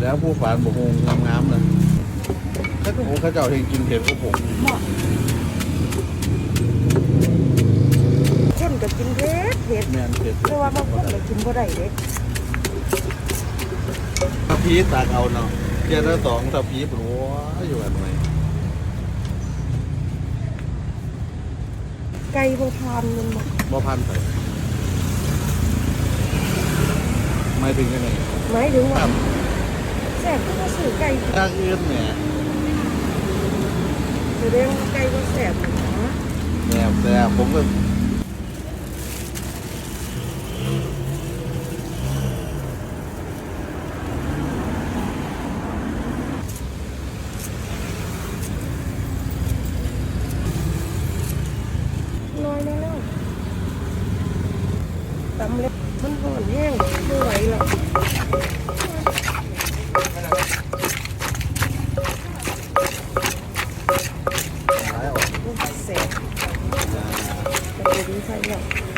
แล้วผู้ฝานบกฮงงามๆเลยถ้าโอ้เขาเจ้าเฮงกินเผ็ดก็ผมคนก็กินเผ็ดเผ็ดแม่นเผ็ดแต่ว่าบางคนก็กินบ่ได้เด้ถ้าพีตากเอาเนาะเทียนละสองถ้าพีปรัวอยู่อันไหนไก่บ่ทานมันบ่บ่พันไปไม่ถึงยังไงหมายถึงคว่า Sẻ cũng có xử cây Đang yên nhỉ, Từ đây cây có sẻ của nó. Nè, sẻ cũng được Hãy subscribe cho kênh Ghiền vẫn còn Để không 的离散。